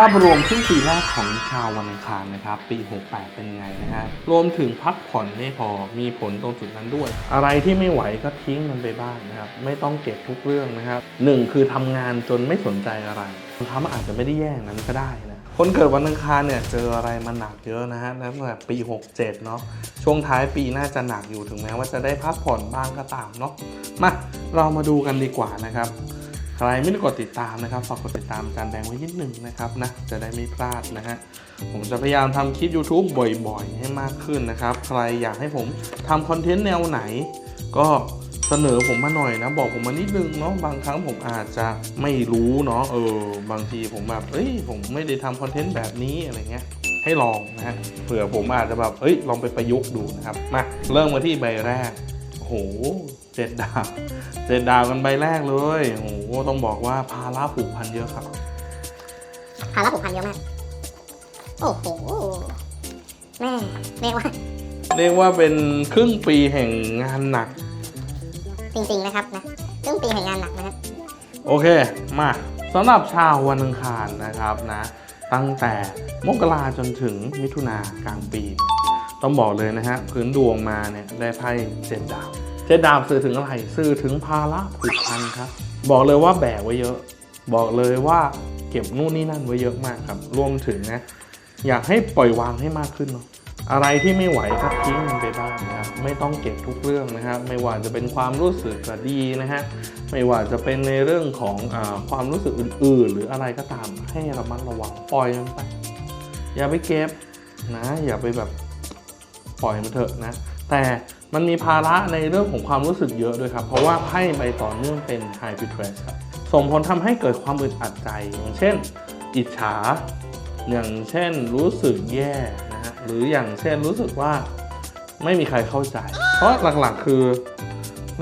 าพรวมครึ่งปีแรกของชาววันอังคารนะครับ ปี 68 เป็นไงนะฮะ รวมถึงพักผ่อนไม่พอมีผลตรงจุดนั้นด้วย อะไรที่ไม่ไหวก็ทิ้งมันไปบ้างนะครับ ไม่ต้องเก็บทุกเรื่องนะครับหนึ่งคือทำงานจนไม่สนใจอะไรบางครั้งอาจจะไม่ได้แย่งนั้นก็ได้นะคนเกิดวันอังคารเนี่ยเจออะไรมาหนักเยอะนะฮะตั้งแต่ปี 67 เนาะช่วงท้ายปีน่าจะหนักอยู่ถึงแม้ว่าจะได้พักผ่อนบ้างก็ตามเนาะมาเรามาดูกันดีกว่านะครับ ใครไม่ได้กดติดตามนะครับฝากกดติดตามอาจารแบงไว้นิดหนึ่งนะครับนะจะได้ไม่พลาดนะฮะผมจะพยายามทำคลิป YouTube บ่อยๆ ให้มากขึ้นนะครับ ใครอยากให้ผมทำคอนเทนต์แนวไหน ก็เสนอผมมาหน่อยนะ บอกผมมานิดนึงเนาะบางครั้งผมอาจจะไม่รู้เนาะเออบางทีผมแบบเอ้ยผมไม่ได้ทำคอนเทนต์แบบนี้อะไรเงี้ยให้ลองนะฮะเผื่อผมอาจจะแบบเอ้ยลองไปประยุกต์ดูนะครับมาเริ่มมาที่ใบแรกโอ้โห เจ็ดดาวเจ็ดดาวกันใบแรกเลยโอ้โหต้องบอกว่าภาระผูกพันเยอะครับ ภาระผูกพันเยอะมาก โอ้โหแม่เรียกว่าเรียกว่าเป็นครึ่งปีแห่งงานหนัก จริงๆนะครับนะครึ่งปีแห่งงานหนักนะครับโอเคมาสำหรับชาววันอังคารนะครับนะ ตั้งแต่มกราจนถึงมิถุนากลางปี ต้องบอกเลยนะฮะพื้นดวงมาเนี่ยได้ไพ่เจ็ดดาว เจ็ดดาวสื่อถึงอะไร สื่อถึงภาระผูกพันครับ บอกเลยว่าแบกไว้เยอะ บอกเลยว่าเก็บนู่นนี่นั่นไว้เยอะมากครับ รวมถึงนะ อยากให้ปล่อยวางให้มากขึ้นเนาะอะไรที่ไม่ไหวก็ทิ้งมันไปบ้างนะครับไม่ต้องเก็บทุกเรื่องนะครับไม่ว่าจะเป็นความรู้สึกก็ดีนะฮะไม่ว่าจะเป็นในเรื่องของอความรู้สึกอื่นๆ หรืออะไรก็ตามให้ระมัดระวังปล่อยมันไป อย่าไปเก็บนะ อย่าไปแบบปล่อยมันเถอะนะ แต่ มันมีภาระในเรื่องของความรู้สึกเยอะด้วยครับ เพราะว่าไพ่ใบต่อเนื่องเป็น High p r e t r e s ครับส่งผลทำให้เกิดความอึดอัดใจอย่างเช่น อิจฉา อย่างเช่นรู้สึกแย่นะฮะหรืออย่างเช่นรู้สึกว่าไม่มีใครเข้าใจ เพราะหลักๆคือ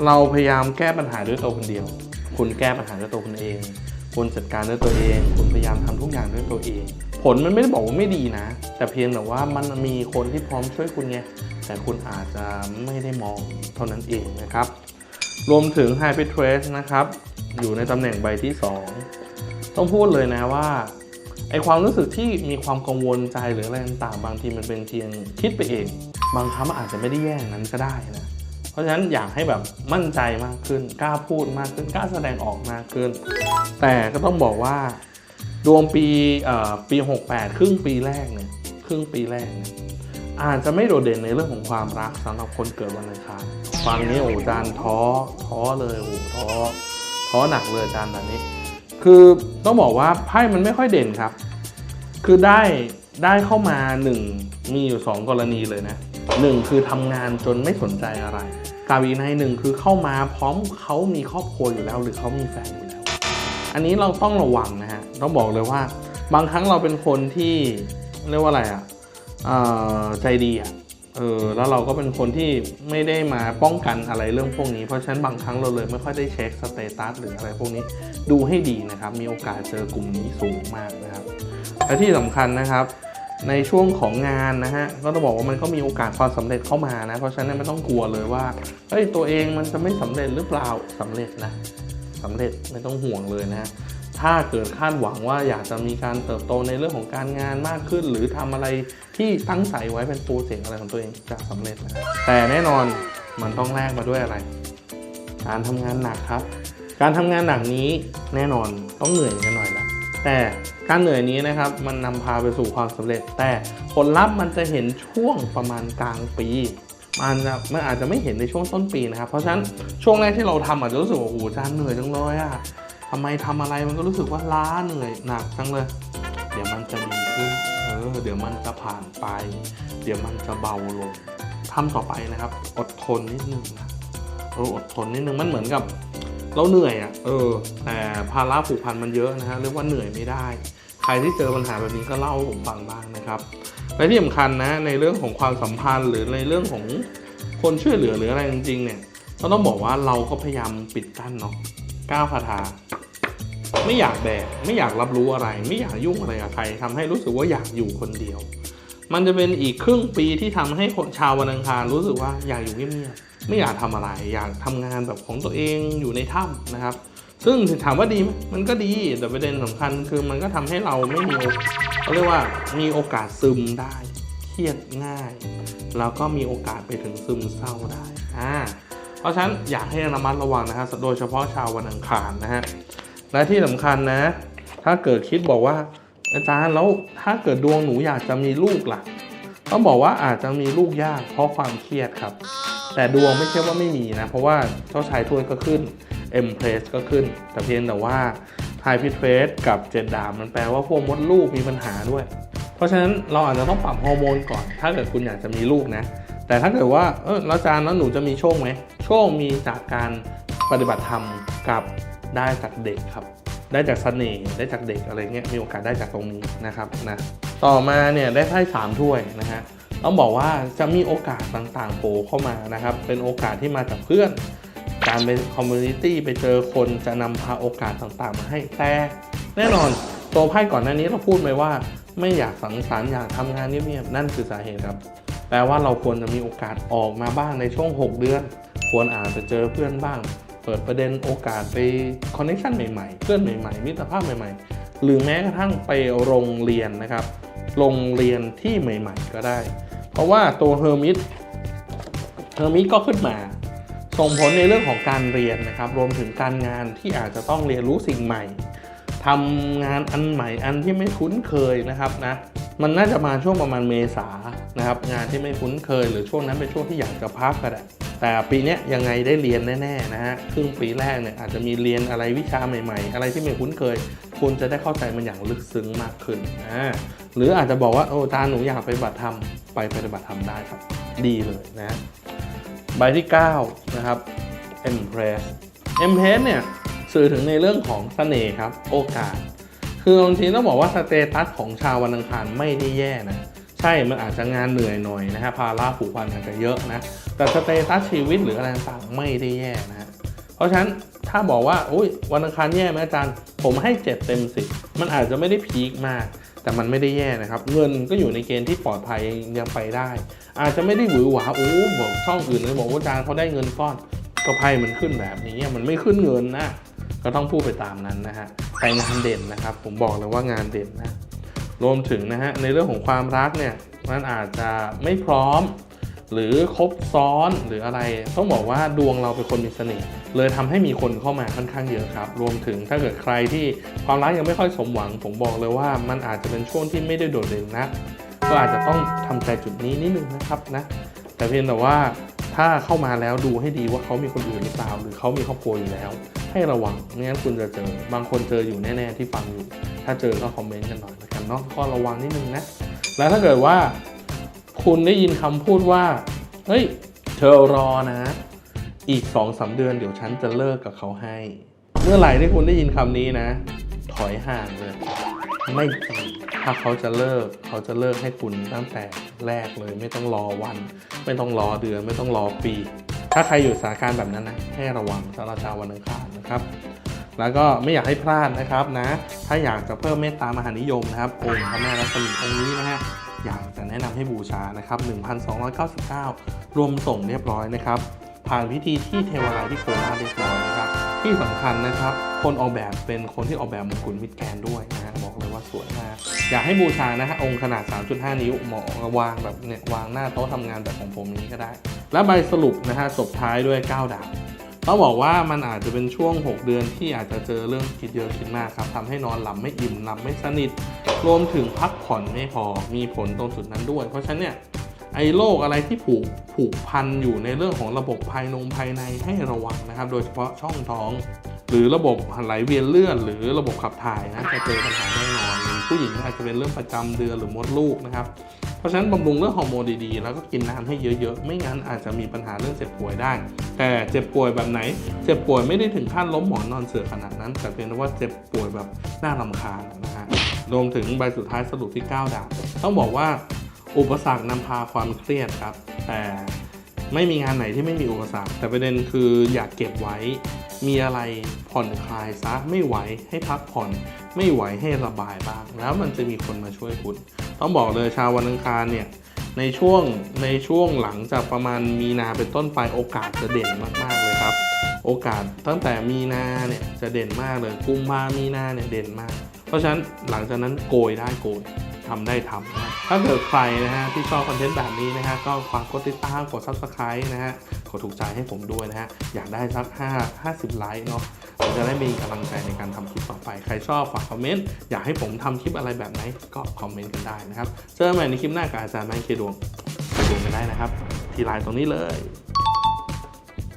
เราพยายามแก้ปัญหาด้วยตัวคนเดียว คุณแก้ปัญหาด้วยตัวคุณเอง คุณจัดการด้วยตัวเอง คุณพยายามทำทุกอย่างด้วยตัวเอง ผลมันไม่ได้บอกว่าไม่ดีนะ แต่เพียงแต่ว่ามันมีคนที่พร้อมช่วยคุณไง แต่คุณอาจจะไม่ได้มองเท่านั้นเองนะครับ รวมถึง High p r t r a c e นะครับ อยู่ในตำแหน่งใบที่ 2 ต้องพูดเลยนะว่าไอความรู้สึกที่มีความกังวลใจหรืออะไรต่างๆ บางทีมันเป็นเพียงคิดไปเอง บางครั้งมันอาจจะไม่ได้แย่งนั้นก็ได้นะเพราะฉะนั้นอยากให้แบบมั่นใจมากขึ้นกล้าพูดมากขึ้นกล้าแสดงออกมากขึ้น แต่ก็ต้องบอกว่าดวงปีเอ่อปี 68 ครึ่งปีแรกเนี่ยครึ่งปีแรกเนี่ย อาจจะไม่โดดเด่นในเรื่องของความรักสำหรับคนเกิดวันอังคารฟังนี้โอ้จารย์ท้อท้อเลยโอ้ท้อท้อหนักเลยจารย์แบบนี้ คือต้องบอกว่าไพ่มันไม่ค่อยเด่นครับ คือได้ได้เข้ามาหนึ่งมีอยู่สองกรณีเลยนะหนึ่งคือทำงานจนไม่สนใจอะไรกับอีกในหนึ่งคือเข้ามาพร้อมเขามีครอบครัวอยู่แล้ว หรือเขามีแฟนอยู่แล้ว อันนี้เราต้องระวังนะฮะต้องบอกเลยว่า บางครั้งเราเป็นคนที่เรียกว่าอะไรอะ่ะ ใจดีอะเออแล้วเราก็เป็นคนที่ไม่ได้มาป้องกันอะไรเรื่องพวกนี้ เพราะฉะนั้นบางครั้งเราเลยไม่ค่อยได้เช็คสเตตัสหรืออะไรพวกนี้ดูให้ดีนะครับ มีโอกาสเจอกลุ่มนี้สูงมากนะครับ และที่สำคัญนะครับ ในช่วงของงานนะฮะก็ต้องบอกว่ามันก็มีโอกาสความสำเร็จเข้ามานะเพราะฉะนั้นไม่ต้องกลัวเลยว่าเฮ้ยตัวเองมันจะไม่สำเร็จหรือเปล่าสำเร็จนะสำเร็จไม่ต้องห่วงเลยนะ ถ้าเกิดคาดหวังว่าอยากจะมีการเติบโตในเรื่องของการงานมากขึ้น หรือทำอะไรที่ตั้งใจไว้เป็นโปรเจกต์อะไรของตัวเองจะสำเร็จนะแต่แน่นอนมันต้องแลกมาด้วยอะไร การทำงานหนักครับ การทำงานหนักนี้แน่นอนต้องเหนื่อยกันหน่อยละแต่การเหนื่อยนี้นะครับมันนำพาไปสู่ความสำเร็จ แต่ผลลัพธ์มันจะเห็นช่วงประมาณกลางปีมันจะมันอาจจะไม่เห็นในช่วงต้นปีนะครับ เพราะฉะนั้นช่วงแรกที่เราทำอาจจะรู้สึกว่าโอ้โหจานเหนื่อยจังเลยอะ ทำไมทำอะไรมันก็รู้สึกว่าล้าเหนื่อยหนักจังเลย เดี๋ยวมันจะดีขึ้น เออ เดี๋ยวมันจะผ่านไป เดี๋ยวมันจะเบาลงทำต่อไปนะครับ อดทนนิดนึงนะเอออดทนนิดนึงมันเหมือนกับ เราเหนื่อยอะ่ะ เออ แต่ภาระผูกพันมันเยอะนะฮะเรียกว่าเหนื่อยไม่ได้ ใครที่เจอปัญหาแบบนี้ก็เล่าผมฟังบ้างนะครับและที่สำคัญนะในเรื่องของความสัมพันธ์หรือในเรื่องของคนช่วยเหลือหรืออะไรจริงๆเนี่ยก็ต้องบอกว่าเราก็พยายามปิดกั้นเนาะก้าวคาถา ไม่อยากแบกไม่อยากรับรู้อะไร ไม่อยากยุ่งอะไรกับใครทำให้รู้สึกว่าอยากอยู่คนเดียว มันจะเป็นอีกครึ่งปีที่ทำให้คนชาววันอังคารรู้สึกว่าอยากอยู่เงียบๆไม่อยากทำอะไร อยากทำงานแบบของตัวเองอยู่ในถ้ำนะครับ ซึ่งถามว่าดีไหมมันก็ดีแต่ประเด็นสำคัญคือมันก็ทำให้เราไม่มีเขาเรียกว่ามีโอกาสซึมได้เครียดง่าย แล้วก็มีโอกาสไปถึงซึมเศร้าได้อ่าเพราะฉะนั้นอยากให้ระมัดระวังนะฮะโดยเฉพาะชาววันอังคารนะฮะ และที่สำคัญนะ ถ้าเกิดคิดบอกว่า อาจารย์แล้วถ้าเกิดดวงหนูอยากจะมีลูกล่ะต้องบอกว่าอาจจะมีลูกยากเพราะความเครียดครับ แต่ดวงไม่ใช่ว่าไม่มีนะ เพราะว่าเจ้าชายถ้วยก็ขึ้น e m p r e s s ก็ขึ้น แต่เพียงแต่ว่า High p i t r a c e กับเจ็ดดาบมันแปลว่าพวกมดลูกมีปัญหาด้วย เพราะฉะนั้นเราอาจจะต้องปรับฮอร์โมนก่อน ถ้าเกิดคุณอยากจะมีลูกนะ แต่ถ้าเกิดว่าเออแล้วอาจารย์แล้วหนูจะมีโชคไหมโชคมีจากการปฏิบัติธรรมกับ ได้จากเด็กครับ ได้จากเสน่ห์ได้จากเด็กอะไรเงี้ยมีโอกาสได้จากตรงนี้นะครับนะต่อมาเนี่ยได้ไพ่สามถ้วยนะฮะต้องบอกว่าจะมีโอกาสต่างๆโผล่เข้ามานะครับ เป็นโอกาสที่มาจากเพื่อน การไปคอมมูนิตี้ไปเจอคนจะนำพาโอกาสต่างๆ มาให้แต่แน่นอนตัวไพ่ก่อนหน้านี้เราพูดไปว่า ไม่อยากสังสรรค์อยากทำงานเงียบๆนั่นคือสาเหตุครับแปลว่าเราควรจะมีโอกาสออกมาบ้างในช่วง 6 เดือน ควรอาจจะเจอเพื่อนบ้าง เปิดประเด็นโอกาสไปคอนเนคชันใหม่ๆ เพื่อนใหม่ๆ มิตรภาพใหม่ๆ หรือแม้กระทั่งไปโรงเรียนนะครับ โรงเรียนที่ใหม่ๆ ก็ได้ เพราะว่าตัวเฮอร์มิตเฮอร์มิตก็ขึ้นมา ส่งผลในเรื่องของการเรียนนะครับ รวมถึงการงานที่อาจจะต้องเรียนรู้สิ่งใหม่ทำงานอันใหม่อันที่ไม่คุ้นเคยนะครับนะ มันน่าจะมาช่วงประมาณเมษานะครับ งานที่ไม่คุ้นเคยหรือช่วงนั้นเป็นช่วงที่อยากจะพักก็ได้แต่ปีนี้ยังไงได้เรียนแน่ๆนะฮะครึ่งปีแรกเนี่ยอาจจะมีเรียนอะไรวิชาใหม่ ๆ อะไรที่ไม่คุ้นเคย คุณจะได้เข้าใจมันอย่างลึกซึ้งมากขึ้นอ่าหรืออาจจะบอกว่าโอ้ตาหนูอยากไปปฏิบัติธรรมไปปฏิบัติธรรมได้ครับ ดีเลยนะใบที่ 9 นะครับ Empress Empress เนี่ยสื่อถึงในเรื่องของเสน่ห์ครับ โอกาส คือบางทีต้องบอกว่าสเตตัสของชาววันอังคารไม่ได้แย่นะ ใช่ มันอาจจะงานเหนื่อยหน่อยนะฮะ ภาระผูกพันอาจจะเยอะนะ แต่สเตตัสชีวิตหรืออะไรต่างๆไม่ได้แย่นะฮะ เพราะฉะนั้นถ้าบอกว่าอุ้ยวันอังคารแย่ไหมอาจารย์ ผมให้ 7 เต็ม 10 มันอาจจะไม่ได้พีคมาก แต่มันไม่ได้แย่นะครับ เงินก็อยู่ในเกณฑ์ที่ปลอดภัยยังไปได้ อาจจะไม่ได้หวือหวาโอ้บอกช่องอื่นเลยบอกว่าอาจารย์เขาได้เงินก้อนก็ไพ่มันขึ้นแบบนี้มันไม่ขึ้นเงินนะก็ต้องพูดไปตามนั้นนะฮะ แต่งานเด่นนะครับ ผมบอกเลยว่างานเด่นนะรวมถึงนะฮะในเรื่องของความรักเนี่ยมันอาจจะไม่พร้อม หรือครบซ้อนหรืออะไร ต้องบอกว่าดวงเราเป็นคนมีเสน่ห์เลยทำให้มีคนเข้ามาค่อนข้างเยอะครับ รวมถึงถ้าเกิดใครที่ความรักยังไม่ค่อยสมหวัง ผมบอกเลยว่ามันอาจจะเป็นช่วงที่ไม่ได้โดดเด่นนะก็อาจจะต้องทำใจจุดนี้นิดนึงนะครับนะแต่เพียงแต่ว่าถ้าเข้ามาแล้วดูให้ดีว่าเขามีคนอื่นหรือเปล่า หรือเขามีครอบครัวอยู่แล้ว ให้ระวังไม่งั้นคุณจะเจอ บางคนเจออยู่แน่ๆที่ฟังอยู่ ถ้าเจอก็คอมเมนต์กันหน่อยละกันเนาะก็ระวังนิดนึงนะ แล้วถ้าเกิดว่า คุณได้ยินคำพูดว่า เฮ้ย เธอรอนะ อีกสองสาเดือนเดี๋ยวฉันจะเลิกกับเขาให้ เมื่อไหร่ที่คุณได้ยินคำนี้นะ ถอยห่างเลย ไม่จริงถ้าเขาจะเลิก เขาจะเลิกให้คุณตั้งแต่แรกเลย ไม่ต้องรอวัน ไม่ต้องรอเดือน ไม่ต้องรอปี ถ้าใครอยู่สถานการณ์แบบนั้นนะให้ระวังสำหรับชาววันอังคารนะครับ แล้วก็ไม่อยากให้พลาดนะครับนะ ถ้าอยากจะเพิ่มเมตตามหานิยมนะครับองค์พระแม่รัศมีองค์นี้นะฮะอยากจะแนะนำให้บูชานะครับ 1,299 รวมส่งเรียบร้อยนะครับ ผ่านพิธีที่เทวาลัยที่โคราชเรียบร้อยนะครับที่สำคัญนะครับ คนออกแบบเป็นคนที่ออกแบบมงกุฎมิตรแกนด้วยนะฮะบอกเลยว่าสวยมากอยากให้บูชานะฮะองค์ขนาด 3.5 นิ้วเหมาะวางแบบเนี่ยวางหน้าโต๊ะทำงานแบบของผมนี้ก็ได้ และใบสรุปนะฮะจบท้ายด้วย 9 ดาบต้องบอกว่ามันอาจจะเป็นช่วง 6 เดือนที่อาจจะเจอเรื่องคิดเยอะคิดมากครับทำให้นอนหลับไม่อิ่มหลับไม่สนิท รวมถึงพักผ่อนไม่พอมีผลตรงจุดนั้นด้วย เพราะฉะนั้นเนี่ยไอ้โรคอะไรที่ผูกผูกพันอยู่ในเรื่องของระบบภายนงภายในให้ระวังนะครับ โดยเฉพาะช่องท้อง หรือระบบไหลเวียนเลือดหรือระบบขับถ่ายนะจะเจอปัญหาแน่นอนผู้หญิงอาจจะเป็นเรื่องประจำเดือนหรือมดลูกนะครับ เพราะฉะนั้นบำรุงเรื่องฮอร์โมนดีๆ แล้วก็กินน้ำให้เยอะๆ ไม่งั้นอาจจะมีปัญหาเรื่องเจ็บป่วยได้ แต่เจ็บป่วยแบบไหน เจ็บป่วยไม่ได้ถึงขั้นล้มหมอนนอนเสือขนาดนั้น แต่เป็นว่าเจ็บป่วยแบบน่ารำคาญนะฮะ รวมถึงใบสุดท้ายสรุปที่ 9ดาบต้องบอกว่าอุปสรรคนำพาความเครียดครับ แต่ไม่มีงานไหนที่ไม่มีอุปสรรค แต่ประเด็นคืออยากเก็บไว้ มีอะไรผ่อนคลายซะไม่ไหวให้พักผ่อน ไม่ไหวให้ระบายบ้าง แล้วมันจะมีคนมาช่วยคุณ ต้องบอกเลยชาววันอังคารเนี่ยในช่วงในช่วงหลังจากประมาณมีนาเป็นต้นไปโอกาสจะเด่นมากๆเลยครับ โอกาสตั้งแต่มีนาเนี่ยจะเด่นมากเลยกุมภามีนาเนี่ยเด่นมาก เพราะฉะนั้นหลังจากนั้นโกยได้โกยทำได้ทำนะถ้าเกิดใครนะฮะที่ชอบคอนเทนต์แบบนี้นะฮะก็ฝากกดติดตามกด subscribe นะฮะ กดถูกใจให้ผมด้วยนะฮะ อยากได้สัก5 50 ไลค์เนาะผมจะได้มีกำลังใจในการทำคลิปต่อไป ใครชอบฝากคอมเมนต์ อยากให้ผมทำคลิปอะไรแบบไหนก็คอมเมนต์กันได้นะครับ เจอกันใหม่ในคลิปหน้ากับอาจารย์แมงเคดวงไปดูกันได้นะครับ ที่ไลน์ตรงนี้เลย